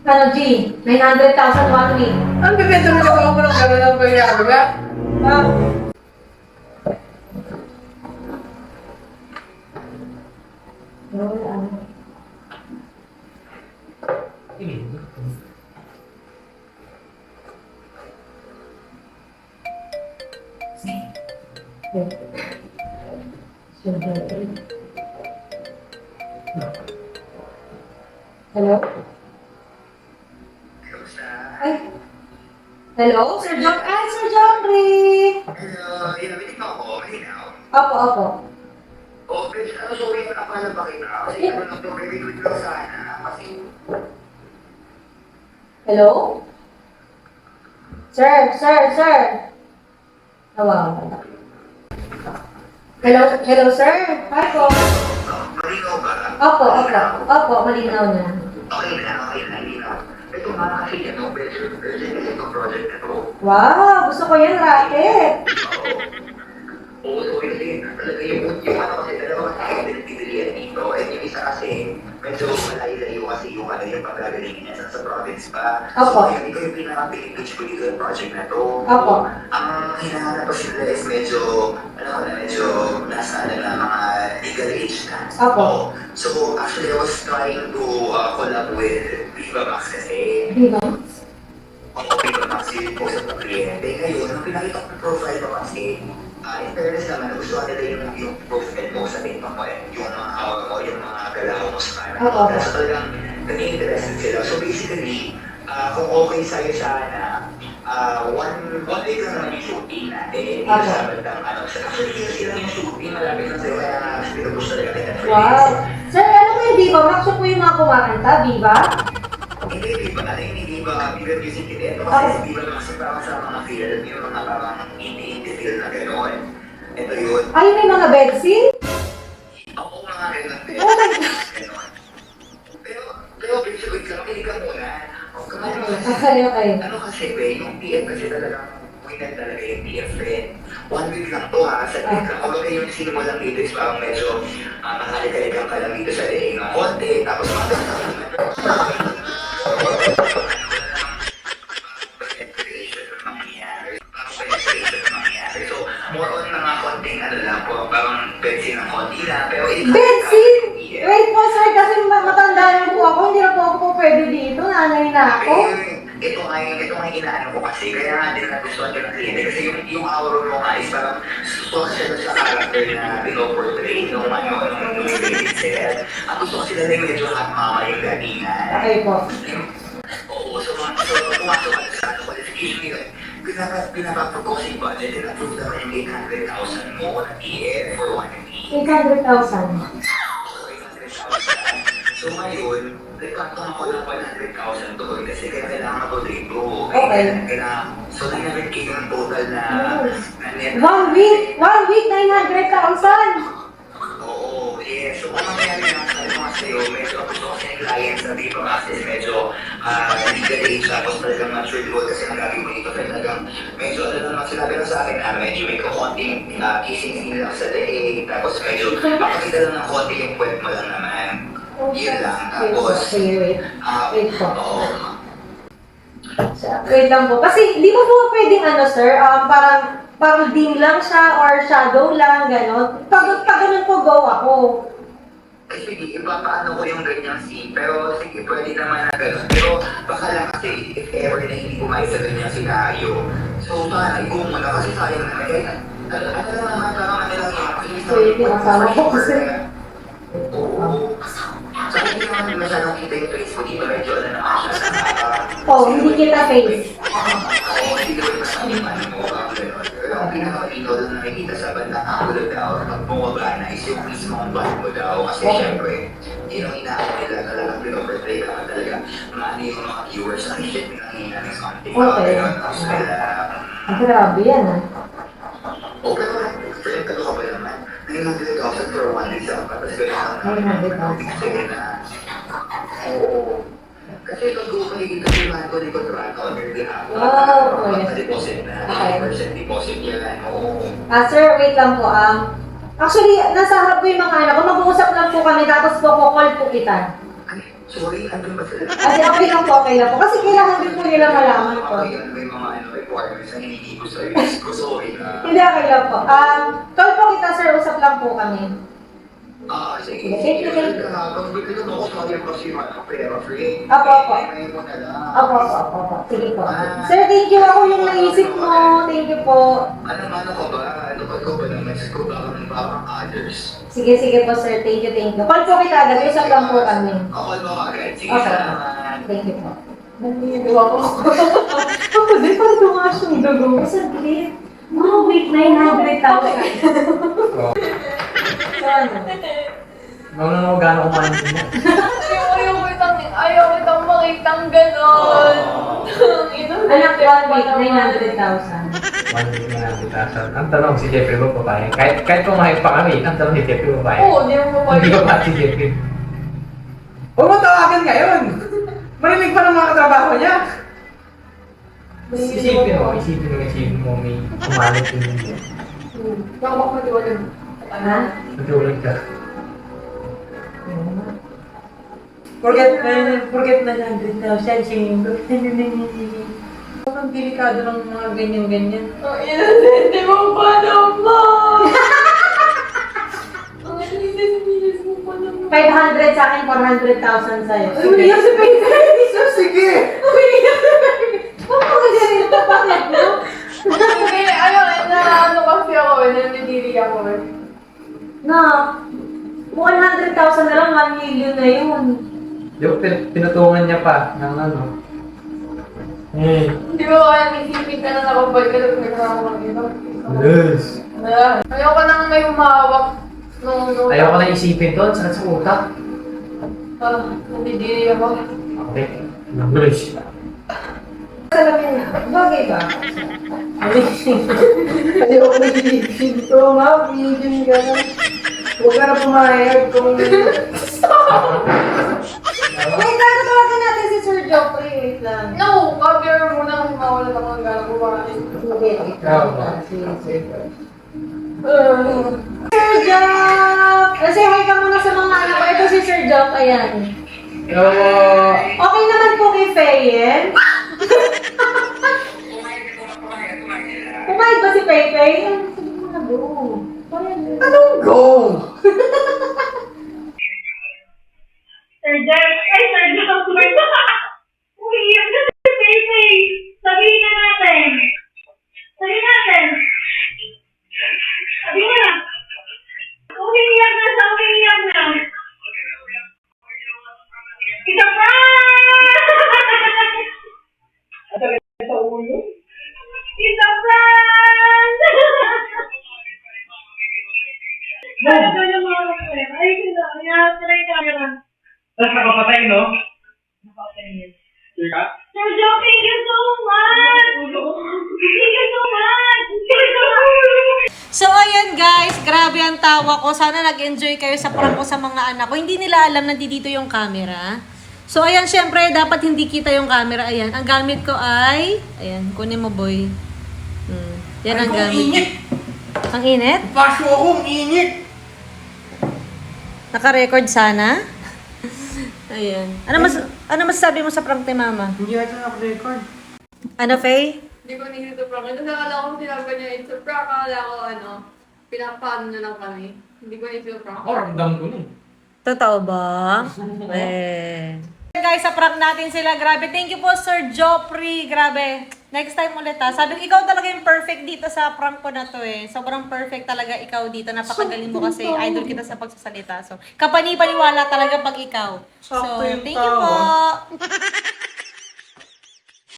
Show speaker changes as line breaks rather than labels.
Ano, G? 900,000 one week.
Ang mo na ako ng gano'n ang ba?
Ah. Ano. Hello? Hello, Sir John. Ay, Sir John Ray.
Hello, inamitin mo ako, mahinaw.
Opo, opo.
O, pero ano, sorry na pala ba kita? Kasi ano lang to. Kasi,
Hello? Sir, sir, sir. Nawawala. Hello, hello, sir. Hi po.
malinaw ba?
Opo, opo. Opo, malinaw na.
Okay na, okay. Ito kasi, ano, very urgent kasi itong project.
Wow, gusto ko yan, racket.
Oo, so kasi, talaga yung, yung ano kasi, talaga kasi yung pinagpipilian dito. And yung isa kasi, medyo malayo-layo kasi yung ano yung pagkagaling niya sa, sa province pa.
Opo.
So, hindi ko yung pinaka-pitch ko dito yung project na to.
Opo.
Ang hinahanap ko sila is medyo, ano ko na, medyo nasa ano na, mga legal age na.
Opo.
So, actually, I was trying to uh, collab with Viva Max kasi.
Di ba?
Oo, Viva Max yung post ng kliyente. Ngayon, nung pinakita ko yung profile mo kasi, ah, in fairness naman, gusto nila yung, yung profile mo sa TikTok mo, eh, yung mga hawak mo, yung mga galaw mo sa camera.
Oo.
So, talagang nag-interested sila. So, basically, ah, kung okay sa'yo sana, ah, one, one week lang naman yung shooting natin. Dito
Okay.
sa bandang, ano, sa actually, sila yung shooting, malapit lang sa'yo, kaya pinupush talaga kita.
Wow. Sir, ano yung Viva Max? Siya po yung mga kumakanta, Viva?
Hindi, di ba? Ano, hindi ba Viva Music din? Kasi di ba kasi parang sa mga film, yung mga parang indie-indie film na gano'n. Ito yun.
Ay, may mga bedsin?
Ako mga gano'n din.
Oh my God.
Kasi.
Okay, okay.
Ano kasi, be, yung PF kasi talagang winner talaga yung PF. One week lang to ha, sa week lang. Kumbaga yung sinimo lang dito is parang medyo uh, mahalik-halikan ka lang dito sa leeg ng konti. Tapos penetration ng mangyayari. Parang penetration ng mangyayari. So, more on mga konting ano lang po, parang bensin ng konti lang. Pero?
Wait po, sir, kasi ma- matanda na po ako. Hindi na po ako po pwede Nanay na ako.
ito nga yung, ito nga yung inaano ko kasi, kaya nga din nagustuhan ko ng kliyente kasi yung, yung aura mo nga is parang siya sa character na pinoportray nung ano, nung sila. Ang gusto ko sila na yung medyo hot mama yung galingan.
Okay po.
Oo, so so, pumasok ka sa ano, qualification yun. Pinapa, pinapapropose yung budget and approve naman yung 800,000 mo na PF for one week.
800,000.
So ngayon, nagkakon ako ng 100,000 doon kasi kaya kailangan ako dito.
Okay.
Kailangan, so 900k yung total na, na net.
One week! One week, 900,000!
Oo, yes. So kung na sabi ko nga sa'yo, medyo gusto ko yung clients na dito kasi medyo ah, legal age tapos talagang mature goal kasi ang gagawin mo dito talagang medyo ano naman sinabi lang sa akin ah, medyo may konting uh, kissing scene lang sa leeg tapos medyo makakita lang ng konti yung puwet mo lang naman. Yun lang.
Wait po,
Tapos,
sige, wait.
ah,
Wait po.
oo.
Wait lang po. Kasi, di mo po pwedeng ano, sir, um, parang, parang dim lang siya or shadow lang, gano'n. Pag, pag ganun po, go ako.
Sige, ipapaano ko yung ganyang scene, pero sige, pwede naman na gano'n. Pero baka lang kasi, if ever na hindi kumain sa ganyang senaryo, so sana, go muna kasi sayang naman. Kaya, ano ano lang naman, parang ano lang yun, kasi
So, yung pinasama ko kasi.
Hindi naman masyadong kita yung face mo dito, medyo ano naman siya.
Oh, hindi kita face.
Oo, hindi ko masabi ano mo, parang gano'n. Pero ang pinaka-dito lang nakikita sa bandang angulo daw, pag bumaba na is yung mismo ang band mo daw. Kasi syempre, yun ang inaano nila talagang pinoportray ka talaga. Maano yung mga viewers na shit pinangina ng something. mga
Okay.
gano'n. Tapos kaya,
Ang grabe yan, ah.
Naman. 900,000 for one week sa tapos gano'n.
900,000.
Sige na. Oo. Kasi pag kumagiging kasimahan ko kontrata on your behalf,
Wow, okay.
deposit na,
Okay.
100% deposit yan. Oo.
Ah, sir, wait lang po. Um, actually, nasa harap ko yung mga anak ko. Mag-uusap lang po kami, tapos po, call po kita.
Ay, Sorry, andun ba sila?
Kasi okay lang po, okay lang po. Kasi kailangan din po nila malaman po.
Okay, may mga ano, requirements na hindi ko sa'yo. Ko sorry na.
Hindi, okay lang po. Um, call po kita, sir. Usap lang po kami.
Ah, sige.
Sige, sige.
Kung hindi ko mo ako kasi mga pera free.
Apo, apo.
May mo na lang.
Opo, opo, opo, opo. Sige po. Sir, thank you. Ako yung naisip mo. Thank you po.
Ano, ano ko ba? Ano ba ko naman? Ko ba kami parang others?
Sige, sige po, sir. Thank you, thank you. Call po kita agad. Usap lang po kami.
Ako mo agad. Sige,
Okay.
salamat.
Thank you po.
Naniniwa ko.
Ako din, parang tumaas yung dugo. Saglit. Oh, wait, 900,000. So, ano?
Gano'n ako gano'n kumain din mo.
Ayaw, ayaw kitang, ayaw kitang makitang ganon. Ino,
Anak, one week,
pa naman.
900,000.
One week na natin tasan. Ang tanong si Jeffrey ba papayag? Kahit, kahit pumayag pa kami, ang tanong ni Jeffrey papayag.
Oo, hindi mo pa
Hindi ko pa si Jeffrey. Huwag mo tawagan ngayon! Marinig pa ng mga katrabaho niya! Isipin mo, isipin mo, isipin mo, may kumalit yung hindi.
Baka makapatiwalag.
Ha?
Natulog ka. Forget na, forget na 100,000, singin ko.
Ang delikado ng mga ganyan-ganyan. Oh, ina, hindi mo pa naman! Ang linis-linis mo pa naman.
500 sa akin, 400,000 sa'yo.
Ay, umiyak si Baby!
Sige!
Umiyak si Baby! Huwag mo ganito, bakit mo?
Hindi, ayaw, eh, na ano kasi ako, eh, nanidiri ako eh.
Na, 100,000 na lang, 1 million na yun.
Yung pin- pinutungan niya pa ng ano. Eh,
Hindi mo kaya isipin ka na nakabal ka lang nagkakaroon ng ito.
yes.
Ah, Ayoko nang may humawak nung nung
Ayaw ko na isipin to, sakit sa utak.
Ah, nandidiri ako.
Okay. English.
Salamin na. Bagay ba?
Ayoko na isipin to, ma. Bigyan ka na. Huwag ka na pumayag kung...
Wait lang, tawagan natin si Sir Joffrey. Wait lang.
No, cover mo na kasi mawalan ako ng gala ko para
Sige, wait lang.
ba?
Uh,
Sir Joff! Kasi hi ka muna sa mga anak ko. Ito si Sir Joff, ayan.
Hello!
Okay naman po kay Feyen. Kumain ba si mo na, bro.
Anong go?
Gano'n yung mga kapatid. Ay, kina, kaya try camera.
Tapos nakapatay, no? Sure ka?
Sir Joe, thank you so much! Thank you so much! Thank you so much!
So, ayan guys, grabe ang tawa ko. Sana nag-enjoy kayo sa prank ko sa mga anak ko. Hindi nila alam na dito yung camera. So, ayan, syempre, dapat hindi kita yung camera. Ayan, ang gamit ko ay... Ayan, kunin mo, boy. Hmm. Yan ang gamit. Ang init?
Pasyo akong init!
Naka-record sana? ayan. Ano mas ano masasabi mo sa prank ni Mama?
Hindi ata naka-record.
Ano, Faye?
Hindi ko nilito prank. Kasi akala ko sinabi niya, it's a prank. Akala ko ano, pinapano na lang kami. Hindi ko nilito prank.
Ako, ramdam ko na eh.
Totoo ba? eh. Guys, sa prank natin sila. Grabe. Thank you po, Sir Joffrey. Grabe. Next time ulit ha. Sabi ko, ikaw talaga yung perfect dito sa prank ko na to eh. Sobrang perfect talaga ikaw dito. Napakagaling mo kasi idol kita sa pagsasalita. So, kapani-paniwala talaga pag ikaw. So, thank you po.